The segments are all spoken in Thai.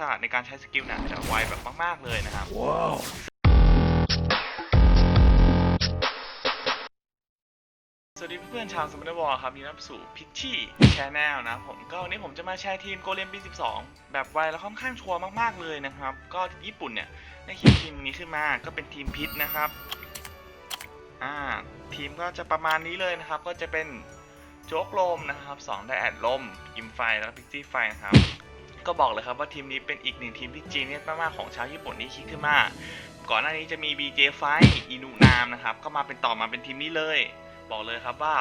ฉลาดในการใช้สกิลเนี่ยจะไวแบบมากๆเลยนะครับสวัสดีเพื่อนๆชาวสมัยบอลครับยินดีต้อนรับสู่พิชชี่ชแนลนะผมก็วันนี้ผมจะมาแชร์ทีมโกเลมปี 12 แบบไวและค่อนข้างชัวร์มากๆเลยนะครับ ก็ญี่ปุ่นเนี่ยได้คิดทีมนี้ขึ้นมาก็เป็นทีมพิษนะครับอ่าทีมก็จะประมาณนี้เลยนะครับ ก็จะเป็นโจ๊กลมนะครับ2ได้แอดลมอิมไฟแล้วก็พิกซี่ไฟนะครับ ก็บอกเลยครับว่าทีมนี้เป็นอีกหนึ่งทีมที่จีเนียสมากๆของชาวญี่ปุ่นที่คิดขึ้นมา ก่อนหน้านี้จะมี BJ ไฟอินุนามนะครับ ก็มาเป็นต่อมาเป็นทีมนี้เลย บอกเลยครับว่า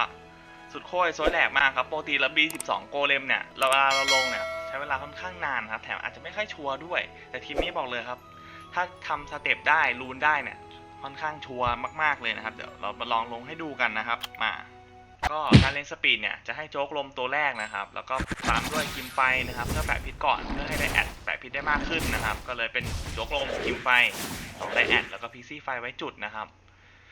สุดโค้ยโซยแหลกมากครับปกติแล้ว B12 โกเลมเนี่ยเราเวลาเราลงเนี่ยใช้เวลาค่อนข้างนานครับ แถมอาจจะไม่ค่อยชัวร์ด้วย แต่ทีมนี้บอกเลยครับ ถ้าทำสเต็ปได้รูนได้เนี่ยค่อนข้างชัวร์มากๆเลยนะครับ เดี๋ยวเรามาลองลงให้ดูกันนะครับ มา ก็การเล่นสปีดเนี่ยจะให้โจ๊กลมตัวแรกนะครับ แล้วก็ตามด้วยกิมไฟนะครับ เพื่อแปะพิษก่อนเพื่อให้ได้แอดแปะพิษได้มากขึ้นนะครับ ก็เลยเป็นโจ๊กลมกิมไฟสองได้แอดแล้วก็พีซี่ไฟไว้จุดนะครับ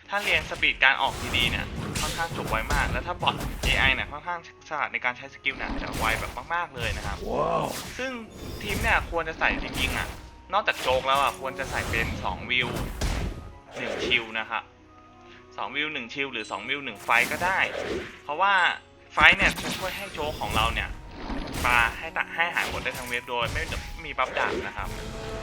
ถ้าเรียนสปีดการออกดีๆเนี่ยค่อนข้างจบไวมาก แล้วถ้าบอท AI เนี่ยค่อนข้างฉลาดในการใช้สกิลเนี่ยจะไวแบบมากๆเลยนะครับซึ่งทีมเนี่ยควรจะใส่จริงๆอะนอกจากโจกแล้วอะควรจะใส่เป็น 2 วิว 1 ชิลนะครับ 2วิว1ชิลหรือ 2 วิว1ไฟก็ได้ เพราะว่าไฟเนี่ยจะช่วยให้โจของเราเนี่ยปาให้ตะให้หายหมดได้ทั้งเวฟโดยไม่มีบัฟดาบนะครับ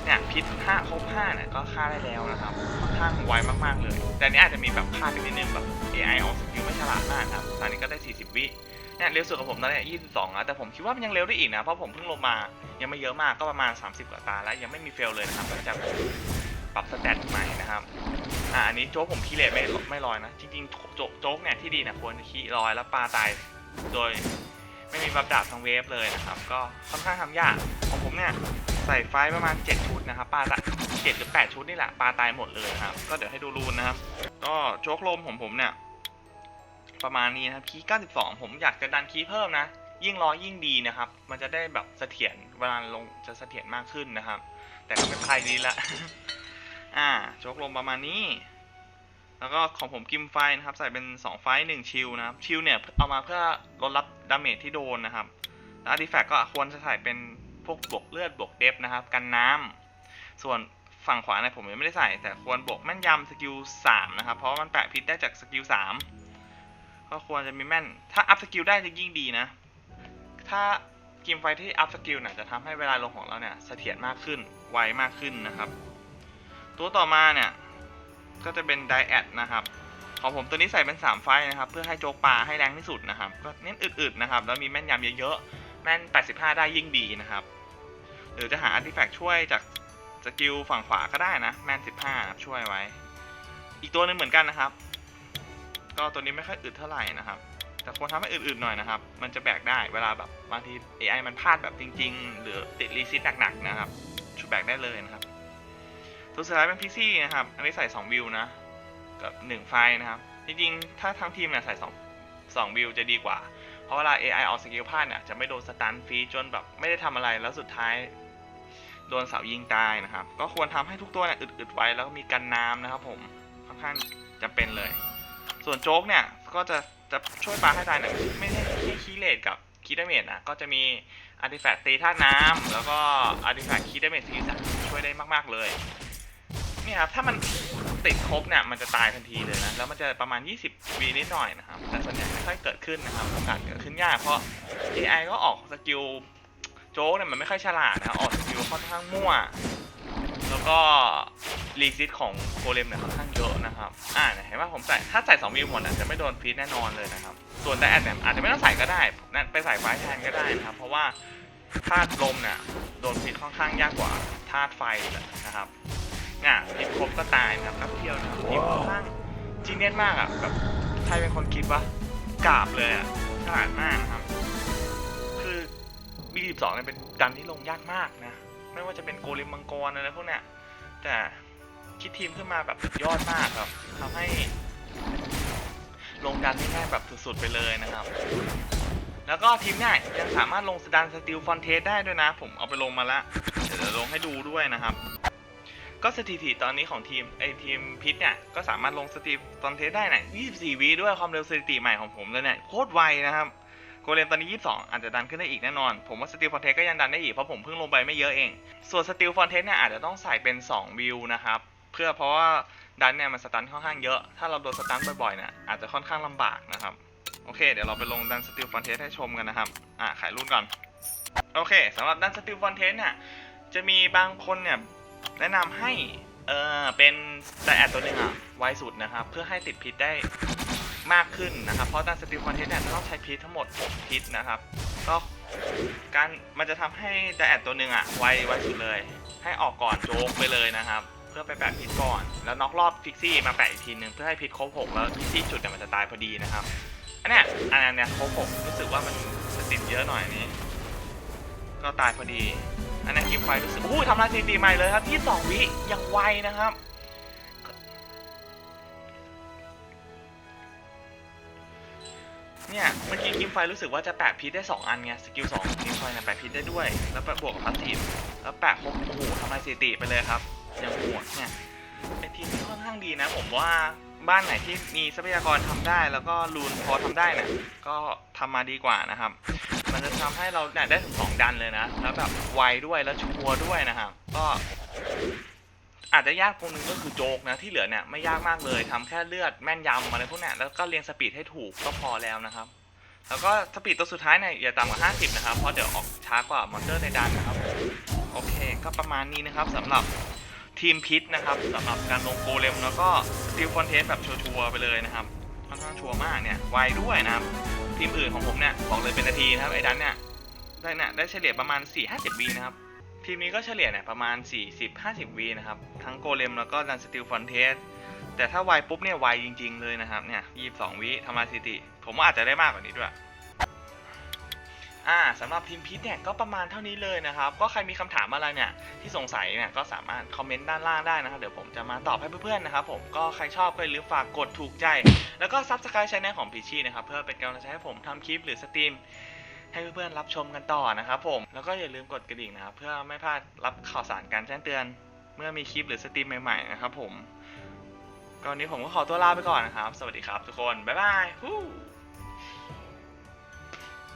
เนี่ยพิษ5ครบ5เนี่ยก็ฆ่าได้แล้วนะครับค่อนข้างไวมากๆเลย แต่นี้อาจจะมีแบบพลาดไปนิดนึงแบบ AI ออกสกิลไม่ฉลาดมากครับตอนนี้ก็ได้ 40 วิเนี่ยเร็วสุดของผมตอนนี้22แล้วแต่ผมคิดว่ามันยังเร็วได้อีกนะเพราะผมเพิ่งลงมายังไม่เยอะมากก็ประมาณ 30 กว่าตาแล้วยังไม่มีเฟลเลยนะครับหลังจากปรับสแตทใหม่นะครับ อ่าอันนี้โจ๊กผมขี้เหร่ไม่ไม่ลอยนะจริงๆโจ๊กโจ๊กเนี่ยที่ดีเนี่ยควรขี้ลอยแล้วปลาตายโดยไม่มีบัฟดาบทางเวฟเลยนะครับ ก็ค่อนข้างทำยากของผมเนี่ยใส่ไฟประมาณ 7 ชุดนะครับปลาตาย7หรือ 8 ชุดนี่แหละปลาตายหมดเลยครับ ก็เดี๋ยวให้ดูรูนนะครับ ก็โจ๊กลมของผมเนี่ยประมาณนี้นะครับคีย์92 ผมอยากจะดันคีย์เพิ่มนะ ยิ่งรอยยิ่งดีนะครับ มันจะได้แบบเสถียรเวลาลงจะเสถียรมากขึ้นนะครับ แต่ก็ไม่เป็นไรดีละ อ่าโจ๊กลมประมาณนี้ แล้วก็ของผมกิมไฟนะครับ ใส่เป็น 2 ไฟหนึ่งชิลนะครับ ชิลเนี่ยเอามาเพื่อลดรับดาเมจที่โดนนะครับแล้วอาร์ติแฟกต์ก็ควรจะใส่เป็นพวกบวกเลือดบวกเดฟนะครับ กันน้ำส่วนฝั่งขวาเนี่ยผมยังไม่ได้ใส่ แต่ควรบวกแม่นยำสกิล3นะครับ เพราะมันแปะพิษได้จากสกิล3ก็ควรจะมีแม่น ถ้าอัพสกิลได้จะยิ่งดีนะ ถ้ากิมไฟที่อัพสกิลเนี่ยจะทำให้เวลาลงของเราเนี่ยเสถียรมากขึ้น ไวมากขึ้นนะครับ ตัวต่อมาเนี่ย ก็จะเป็นไดแอดนะครับ ของผมตัวนี้ใส่เป็น 3 ไฟนะครับ เพื่อให้โจกปลาให้แรงที่สุดนะครับ ก็เน้นอึดๆนะครับ แล้วมีแม่นยำเยอะๆ แม่น 85 ได้ยิ่งดีนะครับ หรือจะหาอาร์ติแฟกต์ช่วยจากสกิลฝั่งขวาก็ได้นะ แม่น 15ครับช่วยไว้ อีกตัวหนึงเหมือนกันนะครับ ก็ตัวนี้ไม่ค่อยอึดเท่าไหร่นะครับแต่ควรทำให้อึดๆหน่อยนะครับ มันจะแบกได้เวลาแบบบางที AI มันพลาดแบบจริง ๆ หรือติดรีซิตหนักๆนะครับช่วยแบกได้เลยนะครับ ตัวสุดท้ายเป็นพีซี่นะครับ อันนี้ใส่ 2 วิวนะ กับ 1 ไฟล์นะครับ จริงๆ ถ้าทั้งทีมเนี่ยใส่2 2วิวจะดีกว่า เพราะเวลา AI ออกสกิลพลาดเนี่ยจะไม่โดนสตันฟรีจนแบบไม่ได้ทำอะไรแล้วสุดท้าย โดนเสายิงตายนะครับ ก็ควรทำให้ทุกตัวเนี่ยอึดๆไว้แล้วก็มีกันน้ำนะครับผมค่อนข้างจำเป็นเลย ส่วนโจ๊กเนี่ยก็จะจะช่วยปลาให้ตายเนี่ยไม่ได้แค่คีเลตกับคีดเมจนะก็จะมีอาร์ติแฟกต์ตีธาน้ำแล้วก็อาร์ติแฟกต์คีดเมจสกิลช่วยได้มาก ๆ เลย เนี่ยครับถ้ามันติดครบเนี่ยมันจะตายทันทีเลยนะแล้วมันจะประมาณ 20วีนิดหน่อยนะครับแต่ส่วนใหญ่ไม่ค่อยเกิดขึ้นนะครับโอกาสเกิดขึ้นยากเพราะ AI ก็ออกสกิลโจ๊กเนี่ยมันไม่ค่อยฉลาดนะออกสกิลค่อนข้างมั่ว แล้วก็รีซิตของโกเลมเนี่ยค่อนข้างเยอะนะครับอ่าเห็นว่าผมใส่ถ้าใส่2วิวหมดอะจะไม่โดนพีทแน่นอนเลยนะครับส่วนไดแอดเนี่ยอาจจะไม่ต้องใส่ก็ได้ไปใส่ไฟแทนก็ได้นะครับเพราะว่าธาตุลมเนี่ยโดนพีทค่อนข้างยากกว่าธาตุไฟนะครับ เนี่ยพีทครบก็ตายนะครับแป๊บเดียวนะครับพีทค่อนข้างจีเนียสมากอะแบบใครเป็นคนคิดว่ากราบเลยอะฉลาดมากนะครับ คือ B12 เนี่ยเป็นดันที่ลงยากมากนะ ไม่ว่าจะเป็นโกเลมมังกรอะไรพวกเนี้ยแต่คิดทีมขึ้นมาแบบสุดยอดมากครับทำให้ ลงดันได้ง่ายแบบสุดๆไปเลยนะครับ แล้วก็ทีมเนี่ยยังสามารถลงสดันสติลฟอนเทสได้ด้วยนะ ผมเอาไปลงมาละเดี๋ยวจะลงให้ดูด้วยนะครับ ก็สถิติตอนนี้ของทีมไอทีมพิษเนี่ย ก็สามารถลงสติลฟอนเทสได้เนี่ย24วิด้วยความเร็วสถิติใหม่ของผมเลยเนี่ย โคตรไวนะครับโกเลมตอนนี้ 22 อาจจะดันขึ้นได้อีกแน่นอน ผมว่าสติลฟอนเทสก็ยังดันได้อีก เพราะผมเพิ่งลงไปไม่เยอะเอง ส่วนสติลฟอนเทสเนี่ยอาจจะต้องใส่เป็น 2 วิวนะครับ เพื่อเพราะว่าดันเนี่ยมันสตันค่อนข้างเยอะ ถ้าเราโดนสตันบ่อยๆเนี่ยอาจจะค่อนข้างลำบากนะครับ โอเค เดี๋ยวเราไปลงดันสติลฟอนเทสให้ชมกันนะครับ อะขายรุ่นก่อน โอเคสำหรับดันสติลฟอนเทสเนี่ยจะมีบางคนเนี่ย แนะนำให้เออเป็นแต่แอดตัวหนึงอะไวสุดนะครับ เพื่อให้ติดพิษได้มากขึ้นนะครับ เพราะดันสติลฟอนเทสเนี่ยจะต้องใช้พิษทั้งหมด 6 พิษนะครับก็การมันจะทำให้แต่แอดตัวหนึ่งอะไวไวสุดเลย ให้ออกก่อนโจกไปเลยนะครับ เพื่อไปแปะพิษก่อน แล้วน็อกรอบฟิกซี่มาแปะอีกทีหนึ่งเพื่อให้พิษครบหกแล้วพิกซี่จุดเนี่ยมันจะตายพอดีนะครับอันเนี้ยอันเนี้ยครบหกรู้สึกว่ามันจะติดเยอะหน่อยนี้ ก็ตายพอดี อันนี้กิมไฟรู้สึกอู้ทำลายสถิติใหม่เลยครับ ที่สองวิยังไวนะครับ เนี่ยเมื่อกี้กิมไฟรู้สึกว่าจะแปะพิษได้ 2 อันไงสกิล2กิมไฟเนี่ยแปะพิษได้ด้วย แล้วแปะบวกกับพาสซีฟแล้วแปะครบโอ้โหทำลายสถิติไปเลยครับยังโหดเนี่ยไอทีมค่อนข้างดีนะ ผมว่าบ้านไหนที่มีทรัพยากรทำได้ แล้วก็รูนพอทำได้เนี่ยก็ทำมาดีกว่านะครับ มันจะทำให้เราเนี่ยได้ถึง2ดันเลยนะ แล้วแบบไวด้วยแล้วชัวร์ด้วยนะครับก็อาจจะยากตรงนึงก็คือโจกนะที่เหลือเนี่ยไม่ยากมากเลยทำแค่เลือดแม่นยำอะไรพวกเนี้ยแล้วก็เรียงสปีดให้ถูกก็พอแล้วนะครับ แล้วก็สปีดตัวสุดท้ายเนี่ยอย่าต่ำกว่า 50 นะครับเพราะเดี๋ยวออกช้ากว่ามอนเตอร์ในดันนะครับโอเค ก็ประมาณนี้นะครับสำหรับทีมพิษนะครับสำหรับการลงโกเลมแล้วก็สติลฟอนเทสแบบชัวร์ไปเลยนะครับค่อนข้างชัวร์มากเนี่ยไวด้วยนะครับ ทีมอื่นของผมเนี่ยบอกเลยเป็นนาทีนะครับไอ้ดันเนี่ยได้เนี่ยได้เฉลี่ยประมาณ 4-50วีนะครับทีมนี้ก็เฉลี่ยเนี่ยประมาณ 40-50วีนะครับทั้งโกเลมแล้วก็ดันสติลฟอนเทสแต่ถ้าไวปุ๊บเนี่ยไวจริง ๆ เลยนะครับเนี่ย22วิทำลายสถิติ ผมว่าอาจจะได้มากกว่านี้ด้วย อ่าสำหรับทีมพิษเนี่ยก็ประมาณเท่านี้เลยนะครับ ก็ใครมีคำถามอะไรเนี่ยที่สงสัยเนี่ยก็สามารถคอมเมนต์ด้านล่างได้นะครับ เดี๋ยวผมจะมาตอบให้เพื่อนๆนะครับผมก็ใครชอบก็อย่าลืมฝากกดถูกใจ แล้วก็ซับสไครต์ช่องของพีชีนะครับเพื่อเป็นกำลังใจให้ผมทำคลิปหรือสตรีมให้เพื่อนๆรับชมกันต่อนะครับผมแล้วก็อย่าลืมกดกระดิ่งนะครับเพื่อไม่พลาดรับข่าวสารการแจ้งเตือน เมื่อมีคลิปหรือสตรีมใหม่ๆนะครับผมก็วันนี้ผมก็ขอตัวลาไปก่อนนะครับ สวัสดีครับทุกคน บ๊ายบายฮู้